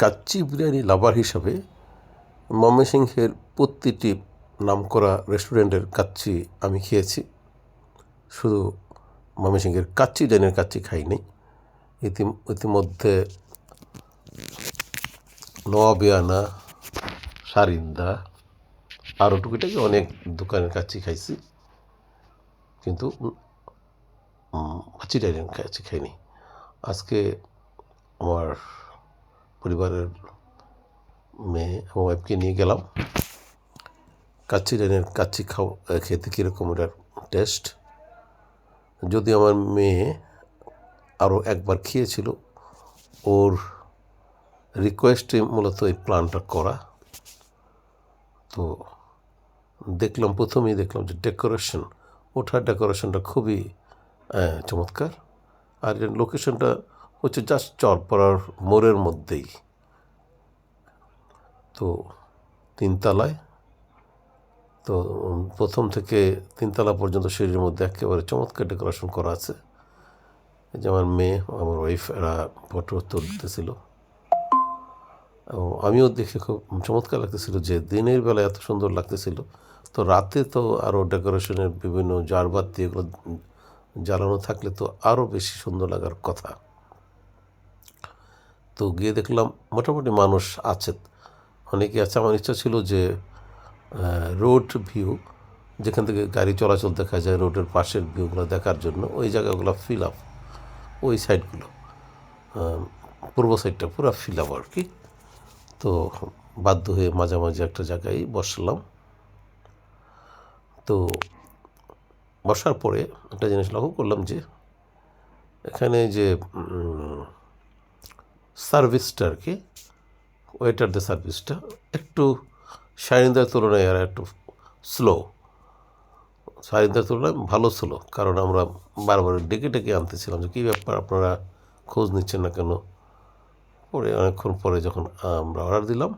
কাচ্চি বিরিয়ানি লাভার হিসাবে ময়মনসিংহের প্রতিটি নামকরা রেস্টুরেন্টের কাচ্চি আমি খেয়েছি। শুধু ময়মনসিংহের কাচ্চি, ডাইনের কাচ্চি খাইনি। ইতি ইতিমধ্যে নবাবিয়ানা সারিন্দা, আরও টুকিটাকি অনেক দোকানের কাচ্চি খাইছি। কিন্তু কাচ্চি, ডাইনের কাচ্চি খাইনি। আজকে আমার পরিবারের মেয়ে এবং ওয়াইফকে নিয়ে গেলাম। কাচ্চি ডাইনের কাচ্চি খাও খেতে কীরকম এটার টেস্ট? যদি আমার মেয়ে আরও একবার খেয়েছিল, ওর রিকোয়েস্টে মূলত এই প্ল্যানটা করা। তো দেখলাম, প্রথমেই দেখলাম যে ডেকোরেশন, ওঠার ডেকোরেশনটা খুবই চমৎকার। আর লোকেশনটা হচ্ছে জাস্ট চরপাড়ার মোড়ের মধ্যেই। তো তিনতলায়, তো প্রথম থেকে তিনতলা পর্যন্ত সিঁড়ির মধ্যে একেবারে চমৎকার ডেকোরেশন করা আছে। যে আমার মেয়ে, আমার ওয়াইফ এরা ফটো তুলতেছিল। এবং আমিও দেখে খুব চমৎকার লাগতেছিল যে দিনের বেলা এত সুন্দর লাগতেছিল। তো রাতে তো আরও ডেকোরেশনের বিভিন্ন জারবাতি এগুলো জ্বালানো থাকলে তো আরও বেশি সুন্দর লাগার কথা। তো গিয়ে দেখলাম মোটামুটি মানুষ আছে। অনেকে আছে। আমার ইচ্ছা ছিল যে রোড ভিউ যেখান থেকে গাড়ি চলাচল দেখা যায় রোডের পাশের ভিউগুলো দেখার জন্য, ওই জায়গাগুলো ফিল আপ ওই সাইডগুলো পূর্ব সাইডটা পুরো ফিল আপ আর কি। তো বাধ্য হয়ে মাঝামাঝি একটা জায়গায় বসলাম। তো বসার পরে একটা জিনিস লক্ষ্য করলাম যে, এখানে যে সার্ভিসটা আর কি ওয়েটারদের সার্ভিসটা একটু সারিন্দার তুলনায় আর একটু স্লো সারিন্দার তুলনায় ভালো স্লো কারণ আমরা বারবার ডেকে ডেকে আনতেছিলাম যে, কী ব্যাপার আপনারা খোঁজ নিচ্ছেন না কেন? পরে অনেকক্ষণ পরে যখন আমরা অর্ডার দিলাম,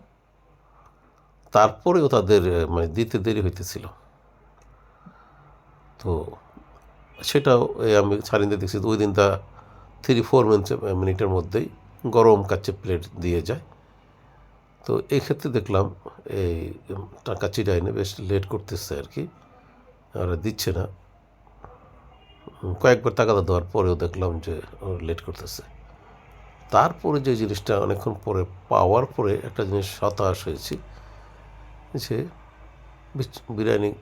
তারপরেও তাদের মানে দিতে দেরি হইতেছিল। তো সেটাও আমি ছাড়িয়ে দেখছি ওই দিন তা থ্রি ফোর মিনিটের মধ্যেই গরম কাচ্চি প্লেট দিয়ে যায়। তো এই ক্ষেত্রে দেখলাম এই টাকা চিরাইনে বেশ লেট করতেছে আর কি। আর দিচ্ছে না। কয়েকবার টাকা দেওয়ার পরেও দেখলাম যে লেট করতেছে। তারপরে যে জিনিসটা অনেকক্ষণ পরে পাওয়ার পরে একটা জিনিস হতাশ হয়েছি যে বিরিয়ানি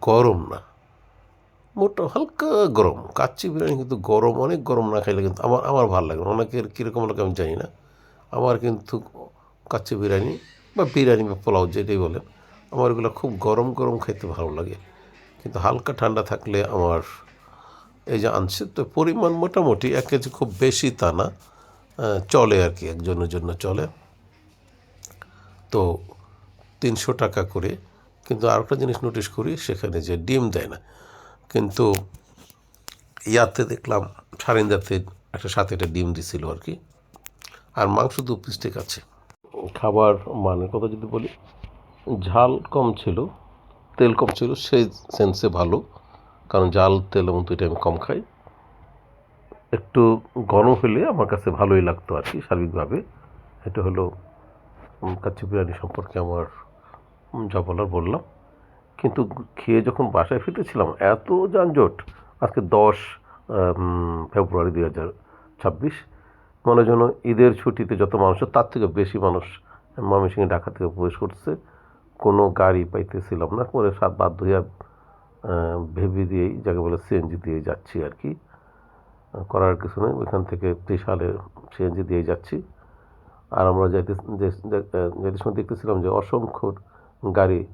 গরম না। মোটা হালকা গরম। কাচ্চি বিরিয়ানি কিন্তু গরম, অনেক গরম না খাইলে কিন্তু আমার আমার ভালো লাগে না। অনেকের কীরকম লাগে আমি জানি না। আমার কিন্তু কাচ্চি বিরিয়ানি বা বিরিয়ানি বা পোলাও যেটাই বলেন, আমার এগুলো খুব গরম গরম খাইতে ভালো লাগে। কিন্তু হালকা ঠান্ডা থাকলে আমার এই যে আনছে তো পরিমাণ মোটামুটি এক কেজি খুব বেশি তা না চলে আর কি, একজনের জন্য চলে। তো তিনশো টাকা করে, কিন্তু আরেকটা জিনিস নোটিশ করি, সেখানে যে ডিম দেয় না। কিন্তু ইয়াতে দেখলাম সারিন্দাতে একটা সাথে একটা ডিম দিছিল আর কি। আর মাংস দু পিস ঠিক আছে। খাবার মানের কথা যদি বলি, ঝাল কম ছিল, তেল কম ছিল, সেই সেন্সে ভালো। কারণ জাল তেল এবং দুইটা আমি কম খাই। একটু গরম হলে আমার কাছে ভালোই লাগতো আর কি সার্বিকভাবে। এটা হলো কাচ্চি বিরিয়ানি সম্পর্কে আমার যা বলার বললাম। কিন্তু খেয়ে যখন বাসায় ফিরতেছিলাম, এত যানজট। আজকে দশ ফেব্রুয়ারি দুই হাজার ছাব্বিশ। মনে যেন ঈদের ছুটিতে যত মানুষ তার থেকে বেশি মানুষ ময়মনসিংহে ঢাকা থেকে প্রবেশ করছে কোনো গাড়ি পাইতেছিলাম না, পরে সাত বাধ্য হইয়া ভেবে দিয়েই, যাকে বলে সিএনজি দিয়ে যাচ্ছি আর কি। করার কিছু নেই, ওইখান থেকে ত্রিশালে সিএনজি দিয়ে যাচ্ছি। আর আমরা যাইতে যে- যে- সময় দেখতেছিলাম যে অসংখ্য গাড়ি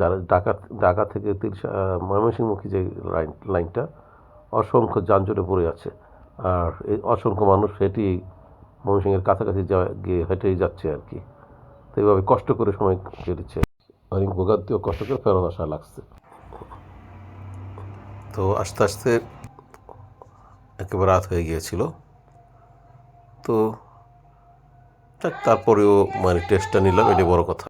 যারা ঢাকা ঢাকা থেকে তিরিশা ময়মনসিংহমুখী যে লাইন, লাইনটা অসংখ্য যানজটে পড়ে আছে আর এই অসংখ্য মানুষ হেঁটেই ময়মনসিংহের কাছাকাছি যাওয়া, গিয়ে হেঁটেই যাচ্ছে আর কি। তো এইভাবে কষ্ট করে সময় কেটেছে। অনেক ভোগান্তিও কষ্ট করে ফেরত আসা লাগছে। তো আস্তে আস্তে একেবারে রাত হয়ে গিয়েছিল। তো তারপরেও মানে টেস্টটা নিলাম, এটাই বড় কথা।